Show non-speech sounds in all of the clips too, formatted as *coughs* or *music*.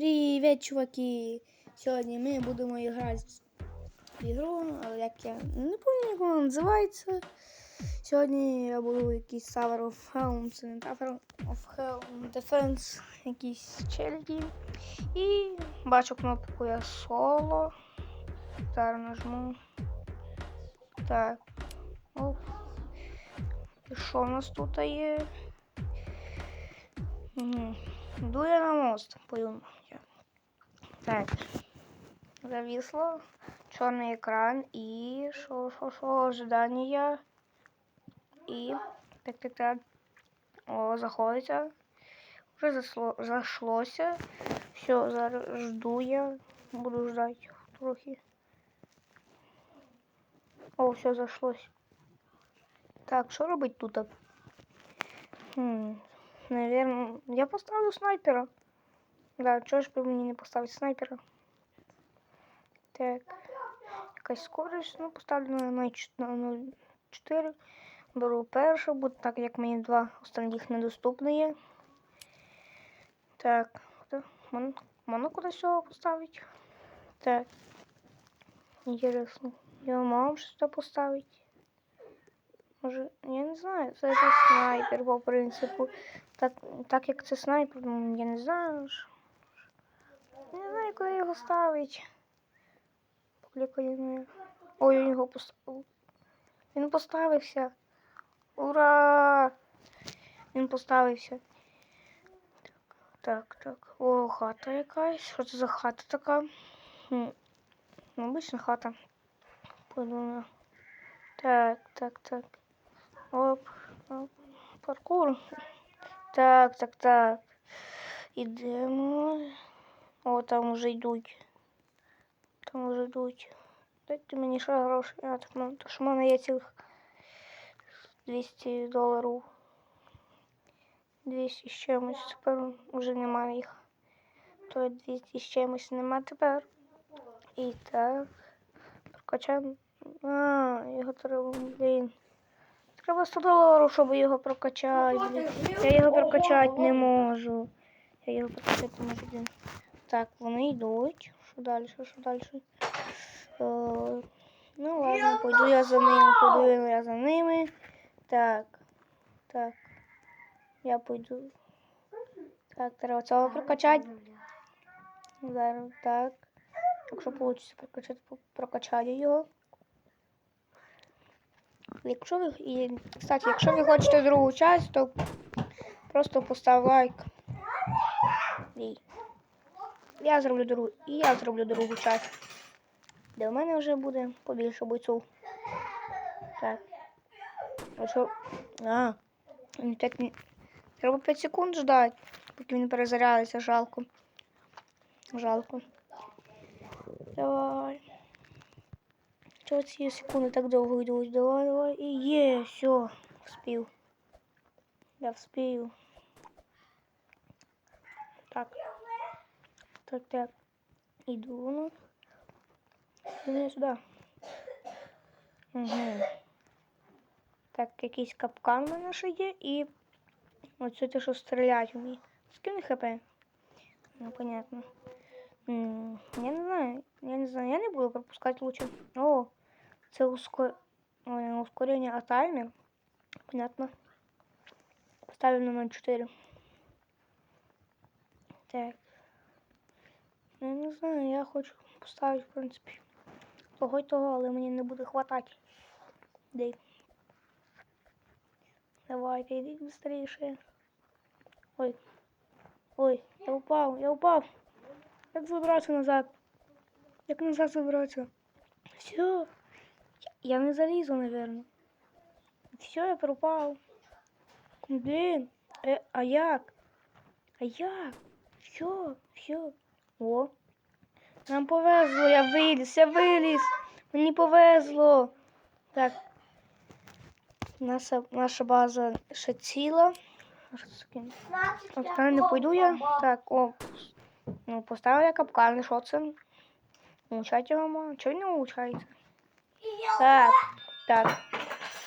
Привіт, чуваки! Сьогодні ми будемо грати в ігру, але як я не пам'ятаю, як вона називається. Сьогодні я буду якийсь Tower of Helm, це of Helm Defense, якісь челяді. І бачу кнопку я соло. Зараз нажму. Так. Оп. І що у нас тут є? Угу. Йду на мост, пойду. Так. Зависло. Чорний екран і що, що, що, ожидання. І так, так, так. О, заходиться. Вже засло, зашлося. Все, жду я. Буду ждати трохи. О, все зашлось. Так, що робить тут? Хм, наверное, я поставлю снайпера. Да, чого ж би мені не поставити снайпера? Так. Якась скорість, ну поставлю на 0,4. Беру першу, бо так як мені два останніх недоступні є. Так? Можна, можна кудись цього поставити? Так. Інтересно. Я мав щось поставити. Може, я не знаю, це снайпер по принципу. Так, так як це снайпер, ну, я не знаю. ж. Не знаю, куди його ставити. Покликаю на. Ой, він його поставив. Він поставився. Ура! Він поставився. Так, так, так. О, хата якась. Що це за хата така? Ну, обична хата. Пойду на. Так, так, так. Оп, оп. Паркур. Так, так, так. Ідемо. О, там вже йдуть. Там вже йдуть. Дайте мені ще гроші. А, так, ну, то що в мене є цих 200 доларів. 200 з чимось. Тепер вже немає їх. То 200 з чимось нема тепер. І так. Прокачаємо. А, його треба, блін. Треба 100 доларів, щоб його прокачати. Я його прокачати не можу. Я його прокачати не можу. Так, вони йдуть. Що далі? Що далі? Е, ну ладно, пойду я за ними, пойду я за ними. Так. Так. Я пойду. Так, треба цього прокачати. Зараз так. Якщо вийде прокачати, прокачаю його. Якщо ви, і, кстати, якщо ви хочете другу часть, то просто постав лайк. І я зроблю другу. І я зроблю другу часть. Де в мене вже буде побільше бойців. Так. А що? А, мі- Треба 5 секунд ждати, поки він перезарядиться, жалко. Жалко. Давай. Чого ці секунди так довго йдуть? Давай, давай. І є, все, вспів. Я вспію. Так. Так, так. Іду. Ну. Іди сюди. Угу. Так, якийсь капкан в мене ще є і оце те, що стріляти вміє. Скинь хп. Ну, понятно. М, Я не знаю. Я не знаю. Я не буду пропускати лучше. О, це ускор... Ой, не ускорення, а. Понятно. Поставлю на 0,4. Так. Я не знаю, я хочу поставити, в принципі, того й того, але мені не буде хватати. Дай. Давайте, йдіть швидше. Ой. Ой, я упав, я упав. Як забратися назад? Як назад забратися? Все. Я не залізу, наверное. Все, я пропав. Блін. Е, а як? А як? Все, все. О. Нам повезло, я виліз, я виліз. Мені повезло. Так. Наша, наша база ще ціла. Останнє не пойду я. Так, о. Ну, поставив я капкан, що це? Научать його мало. Чого не научається? Так, так.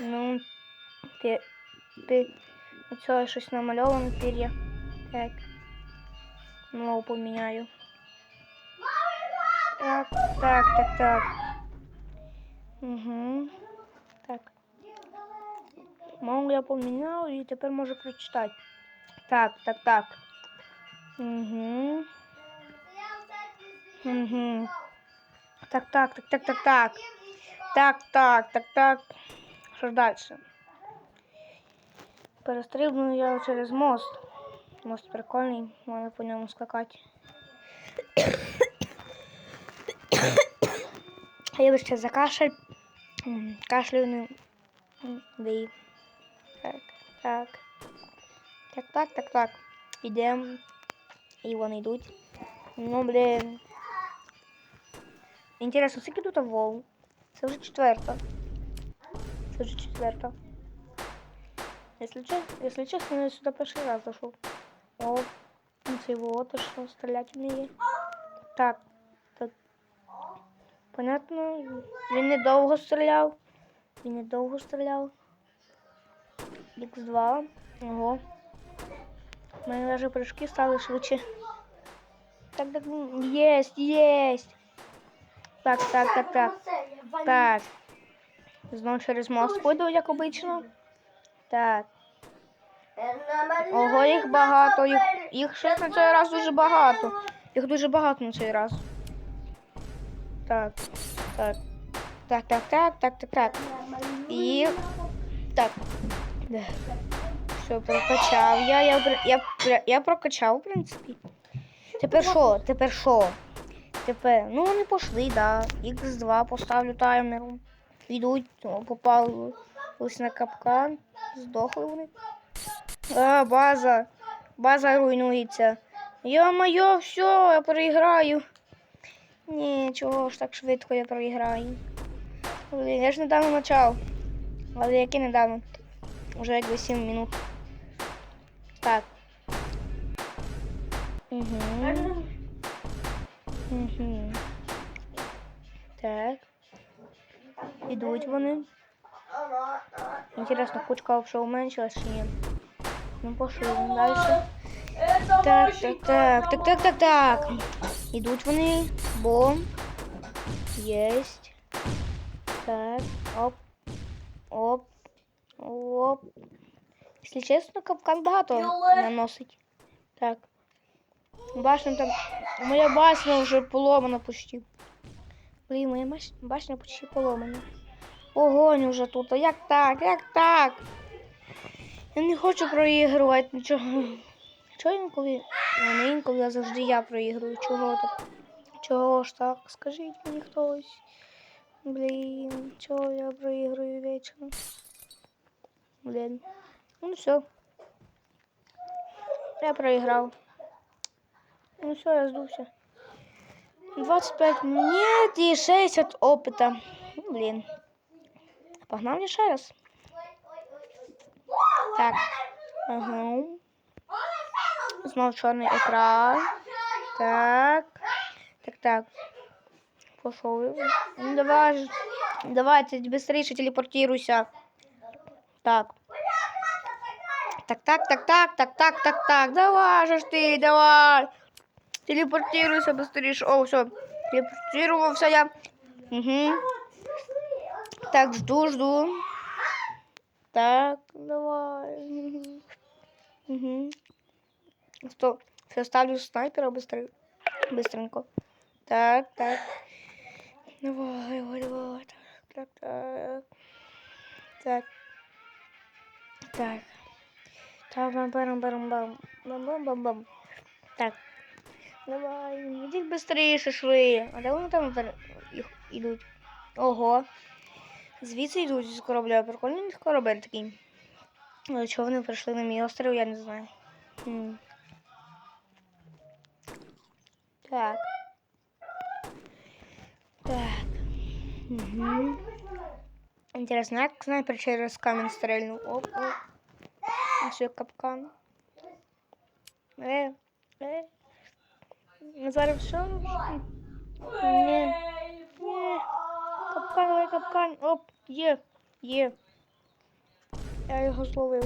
Ну, пі, пі, оце щось намальовано пір'я. Так. Ну, поміняю. Так, так, так, так. Угу. Так. Маму я поміняв і тепер можу прочитати. Так, так, так. Угу. Угу. Так, так, так, так, так, так. Так, так, так, так. Що ж далі? Перестрибну я через мост. Мост прикольний, можна по ньому скакати. *coughs* Я ще за кашель. М, Кашлю не. м, Дий. Так, так. Так, так, так, так. Ідемо. І вони йдуть. Ну, блін. Інтересно, скільки тут вов? Це вже четверта. Це вже четверта. Если, честно, если честно, я сюда перший раз зашел. О, ну це його то що стріляти вміє. Так, так. Понятно. Він недовго стріляв. Він недовго стріляв. Х2. Ого. У мене навіть прыжки стали швидше. Так, так, єсть, єсть. Так, так, так, так. Так. Знову через мост пойду, як обично. Так. Ого, їх багато. Їх, їх щось на цей раз дуже багато. Їх дуже багато на цей раз. Так. Так. Так, так, так, так, так, так. І. Так. Все, прокачав. Я, я, я, я прокачав, в принципі. Тепер що? Тепер що? Тепер. Ну, вони пішли, да. Х2 поставлю таймером. Йдуть, попали ось на капкан. Здохли вони. А, база. База руйнується. Йо-моє, все, я проіграю. Ні, чого ж так швидко я проіграю. Блін, я ж недавно почав. Але яке недавно? Уже якби 7 минут. Так. Угу. Угу. Так. Ідуть вони. Интересно, кучка вообще уменьшилась чи ні? Ну, пошли дальше. Так, так, так, так, так, так, так. Ідуть вони. Бом. Єсть. Так. Оп. Оп. Оп. Якщо чесно, капкан багато наносить. Так. Башня там. Моя башня вже поломана почти. Блін, моя башня почти поломана. Огонь уже тут. А Як так? Як так? Я не хочу проігрувати нічого. Чого інколи? Ну, не інколи, а завжди я проігрую. Чого так? Чого ж так? Скажіть мені хтось. Блін, чого я проігрую вічно? Блін. Ну все. Я проіграв. Ну все, я здувся. 25 нет и 60 опыта. Ну, блин. Погнали ще раз. Так. Ага. Знов чорний екран. Так. Так, так. Пошел. Ну, давай. Давай, ты быстрее телепортируйся. Так. Так, так, так, так, так, так, так, так. Давай же ты, давай. Телепортируйся быстрее. О, все. Телепортировался я. Угу. Так, жду, жду. Так, давай. Угу. Стоп. Все, ставлю снайпера быстро. Быстренько. Так, так. Давай, давай, давай. Так, так. Так. Так. Так, бам, бам, бам, бам. Бам, бам, бам, бам. Так. Давай, ідіть быстріше шви. А де вони там їх? Ого. Звідси йдуть з корабля. Прикольний корабель такий. Але чого вони прийшли на мій острів, я не знаю. Так. Угу. Интересно, як снайпер через камінь стрельнув? Оп, оп. Ось капкан. Е, е. Ну, Зараз що? Ні. Капкан, ой, капкан. Оп, є, є. Я його зловив.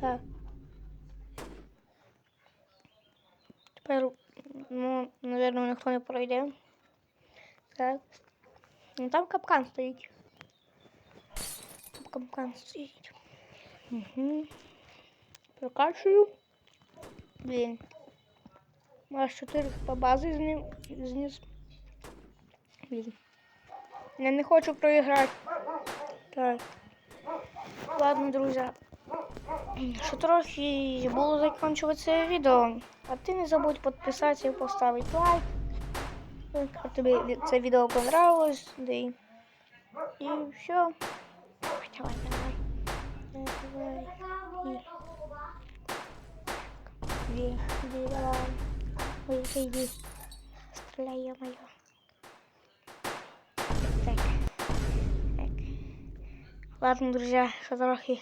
Так. Тепер, ну, напевно, ніхто не пройде. Так. Ну там капкан стоїть. Там капкан стоїть. Угу. Прокачую. Блін. Аж 4 по бази зни... зніс. Блін. Я не хочу проіграти. Так. Ладно, друзі. Що трохи було закінчувати це відео. А ти не забудь підписатися і поставити лайк. Якщо тобі це відео понравилось, да і, все. Давай, давай, давай. Иди, иди, давай. Ой, иди. Стреляй, ё-моё. Так. Так. Ладно, друзья, что трохи